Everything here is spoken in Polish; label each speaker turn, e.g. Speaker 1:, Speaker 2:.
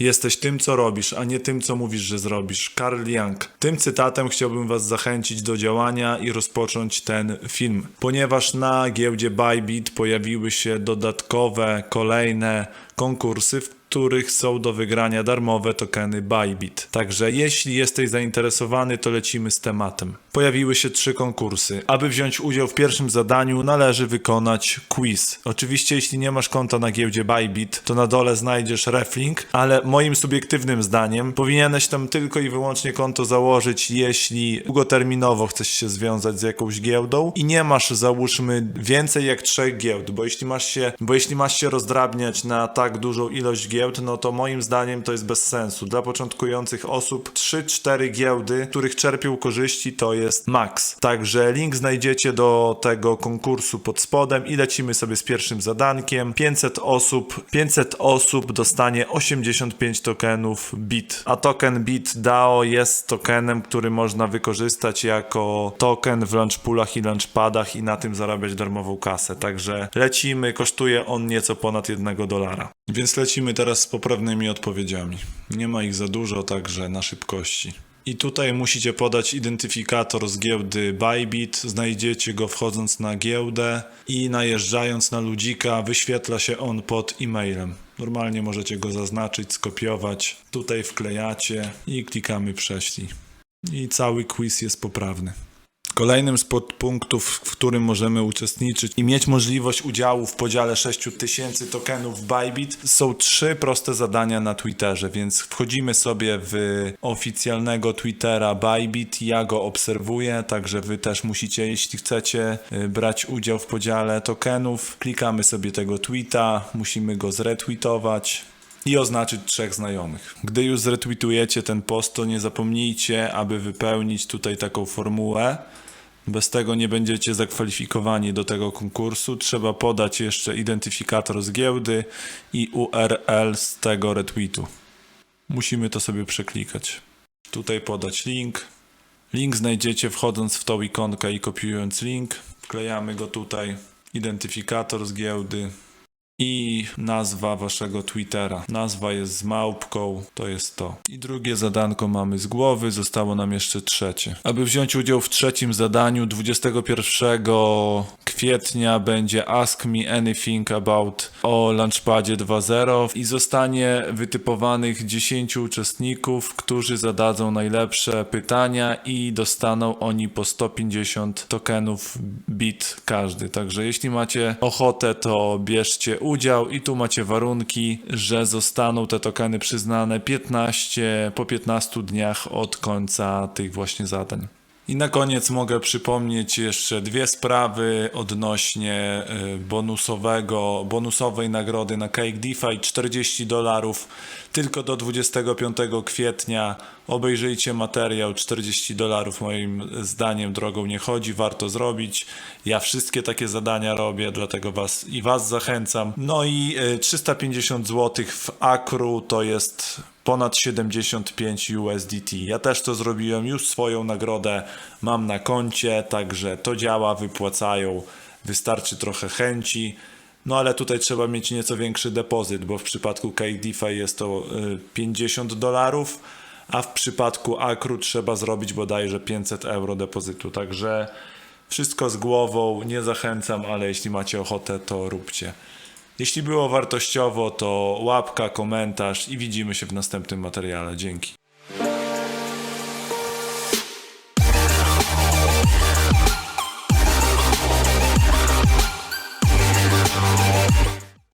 Speaker 1: Jesteś tym, co robisz, a nie tym, co mówisz, że zrobisz. Karl Young. Tym cytatem chciałbym Was zachęcić do działania i rozpocząć ten film, ponieważ na giełdzie Bybit pojawiły się dodatkowe, kolejne konkursy, w których są do wygrania darmowe tokeny Bybit. Także jeśli jesteś zainteresowany, to lecimy z tematem. Pojawiły się trzy konkursy. Aby wziąć udział w pierwszym zadaniu, należy wykonać quiz. Oczywiście, jeśli nie masz konta na giełdzie Bybit, to na dole znajdziesz reflink, ale moim subiektywnym zdaniem powinieneś tam tylko i wyłącznie konto założyć, jeśli długoterminowo chcesz się związać z jakąś giełdą i nie masz, załóżmy, więcej jak trzech giełd, bo jeśli masz się, bo jeśli masz się rozdrabniać na tak dużą ilość giełd, no to moim zdaniem to jest bez sensu. Dla początkujących osób 3-4 giełdy, których czerpią korzyści, to jest maks. Także link znajdziecie do tego konkursu pod spodem i lecimy sobie z pierwszym zadankiem. 500 osób, 500 osób dostanie 85 tokenów BIT, a token BIT DAO jest tokenem, który można wykorzystać jako token w launchpoolach i launchpadach i na tym zarabiać darmową kasę. Także lecimy, kosztuje on nieco ponad 1 dolara. Więc lecimy teraz z poprawnymi odpowiedziami. Nie ma ich za dużo, także na szybkości. I tutaj musicie podać identyfikator z giełdy Bybit. Znajdziecie go wchodząc na giełdę i najeżdżając na ludzika wyświetla się on pod e-mailem. Normalnie możecie go zaznaczyć, skopiować. Tutaj wklejacie i klikamy prześlij. I cały quiz jest poprawny. Kolejnym z podpunktów, w którym możemy uczestniczyć i mieć możliwość udziału w podziale 6000 tokenów Bybit są trzy proste zadania na Twitterze, więc wchodzimy sobie w oficjalnego Twittera Bybit, ja go obserwuję, także wy też musicie, jeśli chcecie y, brać udział w podziale tokenów, klikamy sobie tego tweeta, musimy go zretweetować i oznaczyć trzech znajomych. Gdy już zretweetujecie ten post, to nie zapomnijcie, aby wypełnić tutaj taką formułę. Bez tego nie będziecie zakwalifikowani do tego konkursu. Trzeba podać jeszcze identyfikator z giełdy i URL z tego retweetu. Musimy to sobie przeklikać. Tutaj podać link. Link znajdziecie wchodząc w tą ikonkę i kopiując link. Wklejamy go tutaj. Identyfikator z giełdy i nazwa waszego Twittera. Nazwa jest z małpką, to jest to. I drugie zadanko mamy z głowy, zostało nam jeszcze trzecie. Aby wziąć udział w trzecim zadaniu, 21 kwietnia będzie Ask Me Anything About o Launchpadzie 2.0 i zostanie wytypowanych 10 uczestników, którzy zadadzą najlepsze pytania i dostaną oni po 150 tokenów bit każdy. Także jeśli macie ochotę, to bierzcie udział i tu macie warunki, że zostaną te tokeny przyznane 15 po 15 dniach od końca tych właśnie zadań. I na koniec mogę przypomnieć jeszcze dwie sprawy odnośnie y, bonusowego, bonusowej nagrody na Cake DeFi 40 dolarów tylko do 25 kwietnia. Obejrzyjcie materiał 40 dolarów moim zdaniem drogą nie chodzi, warto zrobić. Ja wszystkie takie zadania robię, dlatego was i was zachęcam. No i y, 350 zł w Akru to jest ponad 75 USDT. Ja też to zrobiłem, już swoją nagrodę mam na koncie, także to działa, wypłacają, wystarczy trochę chęci. No ale tutaj trzeba mieć nieco większy depozyt, bo w przypadku KDeFi jest to y, 50 dolarów, a w przypadku Akru trzeba zrobić bodajże 500 euro depozytu. Także wszystko z głową, nie zachęcam, ale jeśli macie ochotę, to róbcie. Jeśli było wartościowo, to łapka, komentarz i widzimy się w następnym materiale. Dzięki.